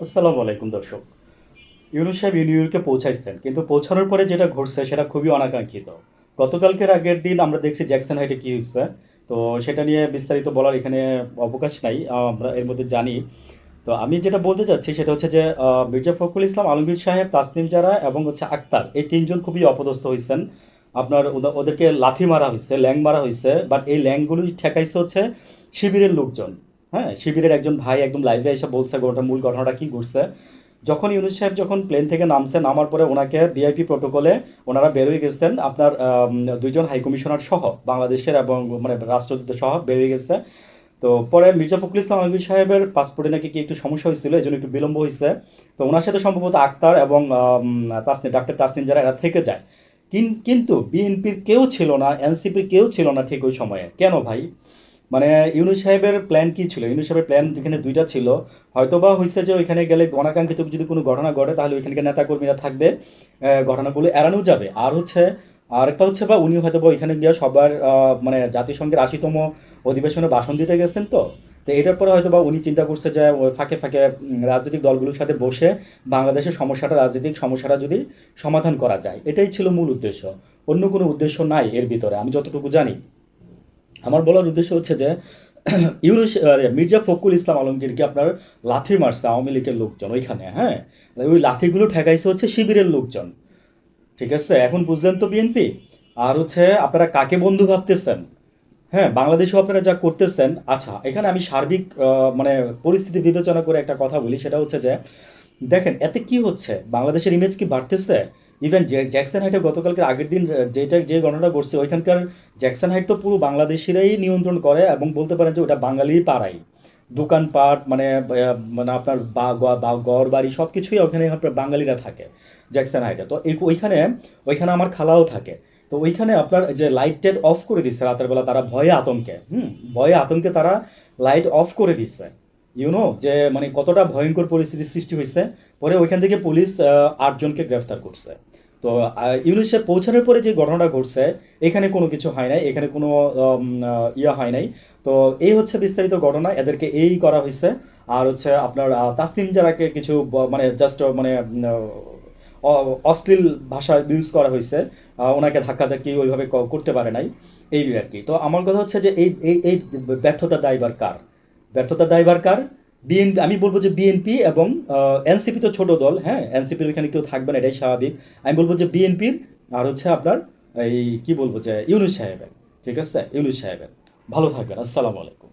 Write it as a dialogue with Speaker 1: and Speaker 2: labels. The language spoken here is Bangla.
Speaker 1: আসসালামু আলাইকুম, দর্শক। ইউনুস সাহেব নিউ ইয়র্কে পৌঁছাইছেন, কিন্তু পৌঁছানোর পরে যেটা ঘটছে সেটা খুবই অনাকাঙ্ক্ষিত। গতকালকের আগের দিন আমরা দেখছি জ্যাকসন হাইটে কী হয়েছে। তো সেটা নিয়ে বিস্তারিত বলার এখানে অবকাশ নাই, আমরা এর মধ্যে জানি। তো আমি যেটা বলতে চাচ্ছি সেটা হচ্ছে যে মির্জা ফখরুল ইসলাম, আলমগীর সাহেব, তাসনিম জারা এবং হচ্ছে আক্তার, এই তিনজন খুবই অপদস্থ হয়েছেন। আপনার ওদেরকে লাথি মারা হয়েছে, ল্যাং মারা হয়েছে বাট এই ল্যাংগুলো ঠেকাইছে হচ্ছে শিবিরের লোকজন। হ্যাঁ শিবিরের একজন ভাই একদম লাইভে এসে বলছে ওটা মূল ঘটনাটা কি ঘটছে? যখন ইউনুস সাহেব যখন প্লেন থেকে নামছে, নামার পরে ওনাকে ভিআইপি প্রোটোকলে ওনারা বেরোয় গেছেন, আপনার দুইজন হাই কমিশনার সহ, বাংলাদেশের এবং মানে রাষ্ট্রদূত সহ বেরিয়ে গেছে। তো পরে মির্জা ফখরুল ইসলাম আলমগীর সাহেবের পাসপোর্টে নাকি কি একটু সমস্যা হয়েছিল, এই জন্য একটু বিলম্ব হয়েছে। তো ওনার সাথে সম্ভবত আক্তার এবং তাসনিম, ডাক্তার তাসনিম যারা, এরা থেকে যায়। কিন- কিন্তু বিএনপির কেউ ছিল না এনসিপির কেউ ছিল না ঠিক ওই সময়ে। কেন ভাই? মানে ইউনুস সাহেবের প্ল্যান কি ছিল? ইউনুস সাহেবের প্ল্যান এখানে দুইটা ছিল, হয়তোবা হয়েছে যে ওইখানে গেলে অনাকাঙ্ক্ষিত যদি কোনো ঘটনা ঘটে, তাহলে ওইখানকার নেতাকর্মীরা থাকবে ঘটনাগুলো এড়ানো যাবে। আর হচ্ছে, আরেকটা হচ্ছে বা উনি হয়তো বা ওইখানে গিয়ে সবার মানে জাতিসংঘের আশিতম অধিবেশনে ভাষণ দিতে গেছেন তো? তো এটার পরে হয়তো বা উনি চিন্তা করছে যে ফাঁকে ফাঁকে রাজনৈতিক দলগুলোর সাথে বসে বাংলাদেশের সমস্যাটা, রাজনৈতিক সমস্যাটা যদি সমাধান করা যায়। এটাই ছিল মূল উদ্দেশ্য। অন্য কোনো উদ্দেশ্য নাই এর ভিতরে, আমি যতটুকু জানি। আমার বলার উদ্দেশ্য হচ্ছে যে, ইউনুস মির্জা ফখরুল ইসলাম আলমগীরকে আপনার লাথি মারছে আওয়ামী লীগের লোকজন ওইখানে হ্যাঁ? ওই লাথিগুলো ঠেকাইছে হচ্ছে শিবিরের লোকজন, ঠিক আছে? এখন বুঝলেন তো বিএনপি? আর হচ্ছে আপনারা কাকে বন্ধু ভাবতেছেন? হ্যাঁ বাংলাদেশেও আপনারা যা করতেছেন আচ্ছা এখানে আমি সার্বিক মানে পরিস্থিতি বিবেচনা করে একটা কথা বলি, সেটা হচ্ছে যে, দেখেন, এতে কি হচ্ছে? বাংলাদেশের ইমেজ কি বাড়তেছে? ইভেন জ্যাকসন হাইটে গতকালকে আগের দিন যেটা যে গণনা করছে, ওইখানকার জ্যাকসন হাইট তো পুরো বাংলাদেশিরাই নিয়ন্ত্রণ করে এবং বলতে পারেন যে ওটা বাঙালি পাড়াই। দোকানপাট মানে মানে আপনার বা গ- বা ঘর বাড়ি সব কিছুই ওখানে বাঙালিরা থাকে জ্যাকসন হাইটে তো ওইখানে ওইখানে আমার খালাও থাকে। তো ওইখানে আপনার যে লাইট টাইট অফ করে দিচ্ছে রাতের বেলা, তারা ভয়ে আতঙ্কে। হুম, ভয়ে আতঙ্কে তারা লাইট অফ করে দিচ্ছে। ইউনো যে মানে কতটা ভয়ঙ্কর পরিস্থিতির সৃষ্টি হয়েছে। পরে ওইখান থেকে পুলিশ আটজনকে গ্রেফতার করছে। তো ইউনুসে পৌঁছানোর পরে যে ঘটনাটা ঘটছে এখানে কোনো কিছু হয় নাই এখানে কোনো ইয়া হয় নাই। তো এই হচ্ছে বিস্তারিত ঘটনা এদেরকে এই করা হয়েছে। আর হচ্ছে আপনার আহ, তাসনিম জারাকে কিছু মানে জাস্ট মানে অশ্লীল ভাষা ইউজ করা হয়েছে। ওনাকে ধাক্কাধাক্কি ওইভাবে করতে পারে নাই। এই আর কি। তো আমার কথা হচ্ছে যে এই এই ব্যর্থতা দায়বার কার? ব্যর্থতা দায়বার কার? বিএনপি আমি বলব যে বিএনপি এবং এনসিপি তো ছোট দল হ্যাঁ? এনসিপির ওইখানে কেউ থাকবে না, এটাই স্বাভাবিক। আমি বলব যে বিএনপির, আর হচ্ছে আপনার এই, কি বলব যে, ইউনুস সাহেবের, ঠিক আছে? ইউনুস সাহেবের। ভালো থাকবেন, আসসালামু আলাইকুম।